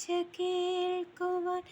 ശകേൽക്കുവാൻ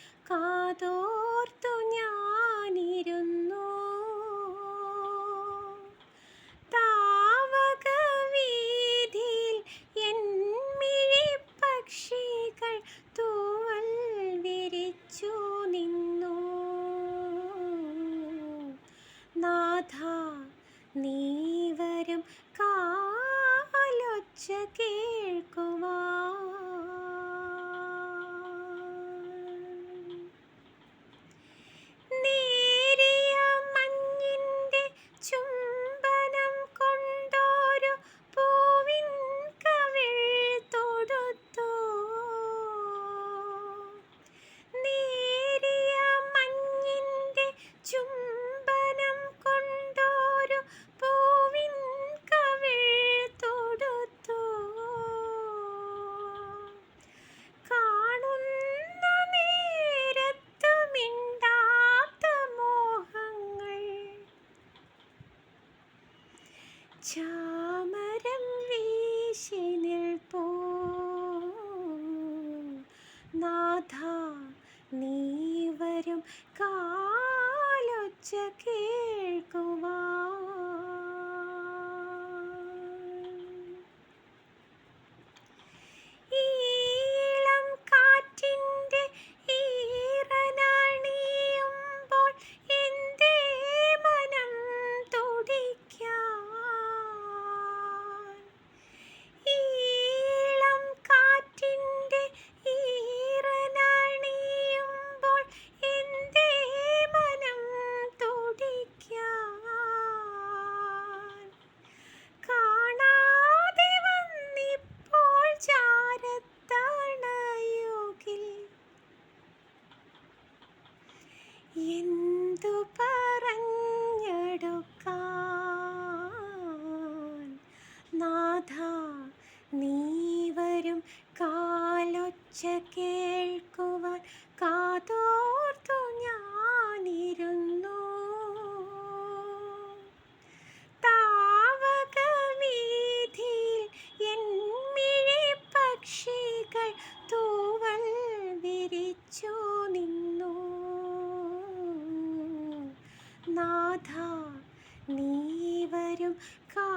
ചാമരം വീശി നിൽപ്പോ. നാഥ നീ വരും കാലൊച്ചക്കേ. കാലൊച്ച കേൾക്കുവാൻ കാതോർത്തു ഞാനിരുന്നു. താവകവീഥിയിൽ എന്മിഴി പക്ഷികൾ തൂവൽ വിരിച്ചു നിന്നു. നാഥ നീ വരും കാലൊച്ച